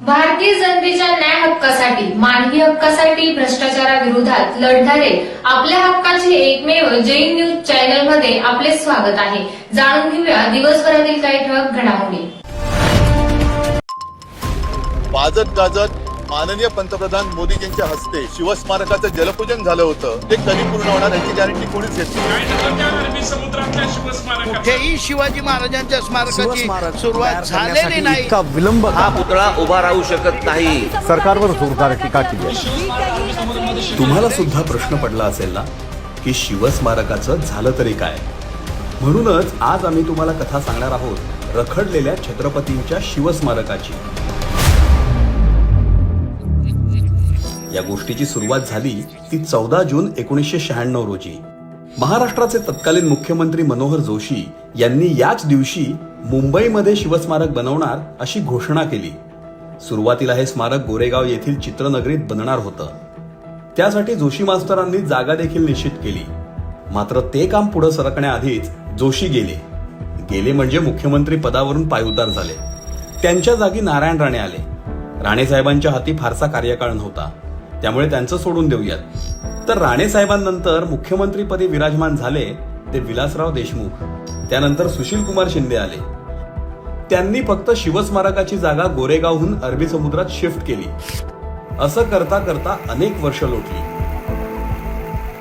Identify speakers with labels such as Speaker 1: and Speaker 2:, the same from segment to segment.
Speaker 1: भारतीय जनतेच्या न्याय हक्कासाठी मानवी हक्कासाठी भ्रष्टाचाराविरोधात लढणारे आपल्या हक्काचे एकमेव जैन न्यूज चॅनलमध्ये आपले स्वागत आहे. जाणून घेऊया दिवसभरातील काही ठळक घडामोडी.
Speaker 2: वाजत गाजत माननीय पंतप्रधान मोदीजींच्या हस्ते शिवस्मारकाचं जलपूजन झालं होतं. ते कधी पूर्ण होणार याची गॅरंटी कोणीच घेत नाही.
Speaker 3: काय झालं त्या अरबी समुद्रातल्या शिवस्मारकाचं.
Speaker 4: कुठेही शिवाजी महाराजांच्या स्मारकाची
Speaker 5: शिवस्मारक
Speaker 4: सुरुवात झालेली नाही.
Speaker 5: इतका विलंब
Speaker 6: हा पुतळा उभा राहू शकत नाही.
Speaker 5: सरकारवर जोरदार टीका केली आहे.
Speaker 7: तुम्हाला सुद्धा प्रश्न पडला असेल ना की शिवस्मारकाचं झालं तरी काय? म्हणूनच आज आम्ही तुम्हाला कथा सांगणार आहोत. रखडलेल्या छत्रपतींच्या शिवस्मारकाची. या गोष्टीची सुरुवात झाली ती चौदा जून एकोणीसशे शहाण्णव रोजी. महाराष्ट्राचे तत्कालीन मुख्यमंत्री मनोहर जोशी यांनी याच दिवशी मुंबईमध्ये शिवस्मारक बनवणार अशी घोषणा केली. सुरुवातीला हे स्मारक गोरेगाव येथील चित्रनगरीत बनणार होतं. त्यासाठी जोशी मास्तरांनी जागा देखील निश्चित केली. मात्र ते काम पुढे सरकण्याआधीच जोशी गेले. गेले म्हणजे मुख्यमंत्री पदावरून पायउतार झाले. त्यांच्या जागी नारायण राणे आले. राणे साहेबांच्या हाती फारसा कार्यकाळ नव्हता. त्यामुळे त्यांचं सोडून देऊयात. तर राणे साहेबांनंतर मुख्यमंत्रीपदी विराजमान झाले ते विलासराव देशमुख. त्यानंतर सुशील कुमार शिंदे आले. त्यांनी फक्त शिवस्मारकाची जागा गोरेगावहून अरबी समुद्रात शिफ्ट केली. असं करता करता अनेक वर्ष लोटली.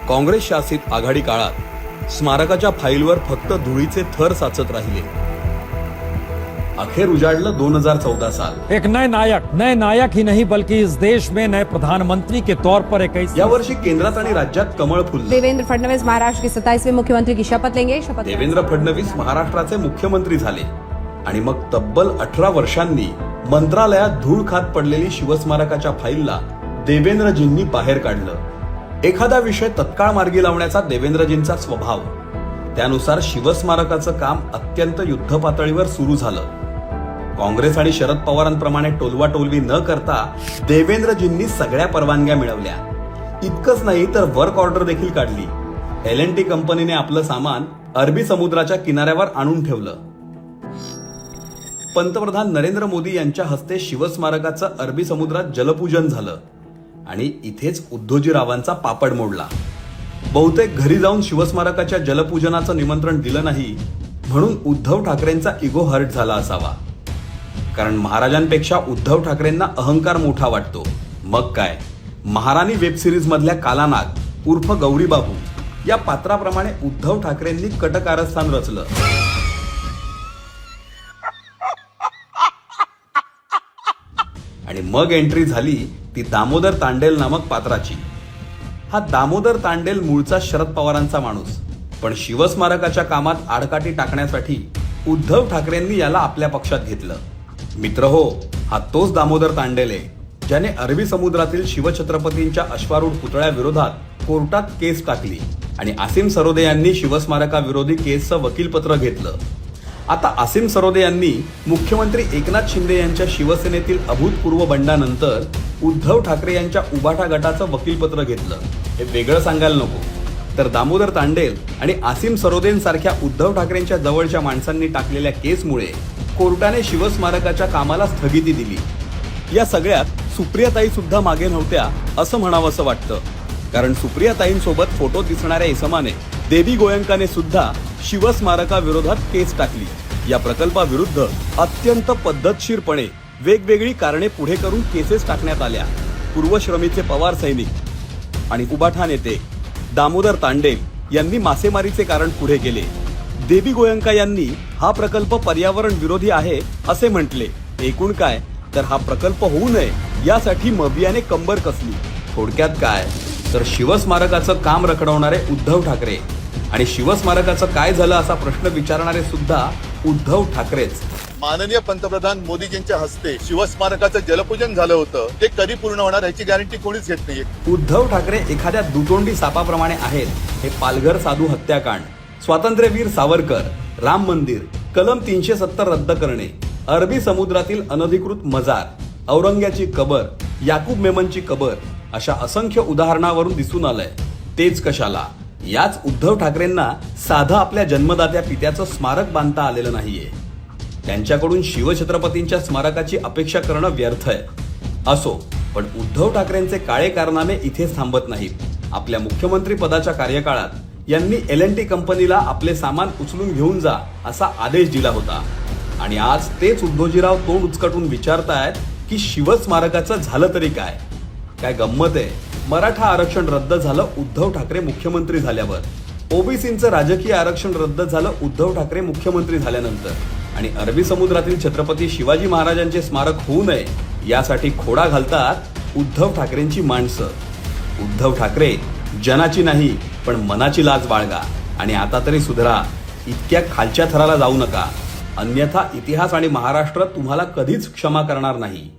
Speaker 7: काँग्रेस शासित आघाडी काळात स्मारकाच्या फाईलवर फक्त धुळीचे थर साचत राहिले. अखेर उजाडलं दोन हजार चौदा साल.
Speaker 8: एक नए नायक नए नायक ही नहीं बल्कि इस देश में नए प्रधानमंत्री के तौर पर एक ऐसी
Speaker 7: यावर्षी केंद्रात आणि राज्यात कमळ फुललं.
Speaker 9: देवेंद्र फडणवीस महाराष्ट्र के सत्ताईसवें मुख्यमंत्री की शपथ लेंगे शपथ
Speaker 7: देवेंद्र फडणवीस महाराष्ट्राचे मुख्यमंत्री झाले. आणि मग तब्बल अठरा वर्षांनी मंत्रालयात धूळ खात पडलेली शिवस्मारकाच्या फाईलला देवेंद्रजींनी बाहेर काढलं. एखादा विषय तत्काळ मार्गी लावण्याचा देवेंद्रजींचा स्वभाव. त्यानुसार शिवस्मारकाचं काम अत्यंत युद्ध पातळीवर सुरू झालं. काँग्रेस आणि शरद पवारांप्रमाणे टोलवा टोलवी न करता देवेंद्रजींनी सगळ्या परवानग्या मिळवल्या. इतकंच नाही तर वर्क ऑर्डर देखील काढली. एल एन टी कंपनीने आपलं सामान अरबी समुद्राच्या किनाऱ्यावर आणून ठेवलं. पंतप्रधान नरेंद्र मोदी यांच्या हस्ते शिवस्मारकाचं अरबी समुद्रात जलपूजन झालं आणि इथेच उद्धोजीरावांचा पापड मोडला. बहुतेक घरी जाऊन शिवस्मारकाच्या जलपूजनाचं निमंत्रण दिलं नाही म्हणून उद्धव ठाकरेंचा इगो हर्ट झाला असावा. कारण महाराजांपेक्षा उद्धव ठाकरेंना अहंकार मोठा वाटतो. मग काय? महाराणी वेब सिरीज मधल्या कालानाग उर्फ गौरी बाबू या पात्राप्रमाणे उद्धव ठाकरेंनी कटकारस्थान रचलं. आणि मग एंट्री झाली ती दामोदर तांडेल नामक पात्राची. हा दामोदर तांडेल मूळचा शरद पवारांचा माणूस. पण शिवस्मारकाच्या कामात आडकाठी टाकण्यासाठी उद्धव ठाकरेंनी याला आपल्या पक्षात घेतलं. मित्र हो हा तोच दामोदर तांडेले ज्याने अरबी समुद्रातील शिवछत्रपतींच्या अश्वारूढ पुतळ्याविरोधात कोर्टात केस टाकली आणि आसिम सरोदे यांनी शिवस्मारकाविरोधी केसचं वकीलपत्र घेतलं. आता आसिम सरोदे यांनी मुख्यमंत्री एकनाथ शिंदे यांच्या शिवसेनेतील अभूतपूर्व बंडानंतर उद्धव ठाकरे यांच्या उभाठा गटाचं वकीलपत्र घेतलं. हे वेगळं सांगायला नको. तर दामोदर तांडेल आणि आसिम सरोदेंसारख्या उद्धव ठाकरेंच्या जवळच्या माणसांनी टाकलेल्या केसमुळे कोर्टाने शिवस्मारकाच्या कामाला स्थगिती दिली. या सगळ्यात सुप्रियाताई सुद्धा मागे नव्हत्या असं म्हणावंसं वाटतं. कारण सुप्रियाताईंसोबत फोटो दिसणाऱ्या इसमाने देवी गोयंकाने सुद्धा शिवस्मारकाविरोधात केस टाकली. या प्रकल्पाविरुद्ध अत्यंत पद्धतशीरपणे वेगवेगळी कारणे पुढे करून केसेस टाकण्यात आल्या. पूर्वश्रमीचे पवार सैनिक आणि उबाठा नेते दामोदर तांडेल यांनी मासेमारीचे कारण पुढे केले देवी गोयंका यांनी हा प्रकल्प पर्यावरण विरोधी आहे असे म्हटले. एकूण काय? तर हा प्रकल्प होऊ नये यासाठी मबियाने कंबर कसली? थोडक्यात काय? तर शिवस्मारकाचं काम रखडवणारे उद्धव ठाकरे. आणि शिवस्मारकाचं काय झालं असा प्रश्न विचारणारे सुद्धा उद्धव ठाकरेच.
Speaker 2: माननीय पंतप्रधान मोदीजींच्या हस्ते शिवस्मारकाचं जलपूजन झालं होतं. ते कधी पूर्ण होणार याची गॅरंटी कोणीच घेत नाहीये.
Speaker 7: उद्धव ठाकरे एखाद्या दुतोंडी सापाप्रमाणे आहेत. हे पालघर साधू हत्याकांड. स्वातंत्र्यवीर सावरकर राम मंदिर कलम तीनशे सत्तर रद्द करणे अरबी समुद्रातील अनधिकृत मजार औरंग्याची कबर याकूब मेमनची कबर अशा असंख्य उदाहरणावरून दिसून आलंय. तेच कशाला? याच उद्धव ठाकरेंना साधं आपल्या जन्मदात्या पित्याचं स्मारक बांधता आलेलं नाहीये. त्यांच्याकडून शिवछत्रपतींच्या स्मारकाची अपेक्षा करणं व्यर्थ आहे. असो पण उद्धव ठाकरेंचे काळे कारनामे इथेच थांबत नाहीत. आपल्या मुख्यमंत्री पदाच्या कार्यकाळात यांनी एल एन टी कंपनीला आपले सामान उचलून घेऊन जा असा आदेश दिला होता. आणि आज तेच उद्धोजीराव तोंड उचकटून विचारतायत की शिवस्मारकाचं झालं तरी काय? काय गंमत आहे? मराठा आरक्षण रद्द झालं उद्धव ठाकरे मुख्यमंत्री झाल्यावर. ओबीसींचं राजकीय आरक्षण रद्द झालं उद्धव ठाकरे मुख्यमंत्री झाल्यानंतर. आणि अरबी समुद्रातील छत्रपती शिवाजी महाराजांचे स्मारक होऊ नये यासाठी खोडा घालतात उद्धव ठाकरेंची माणसं. उद्धव ठाकरे जनाची नाही पण मनाची लाज बाळगा आणि आता तरी सुधरा. इतक्या खालच्या थराला जाऊ नका. अन्यथा इतिहास आणि महाराष्ट्र तुम्हाला कधीच क्षमा करणार नाही.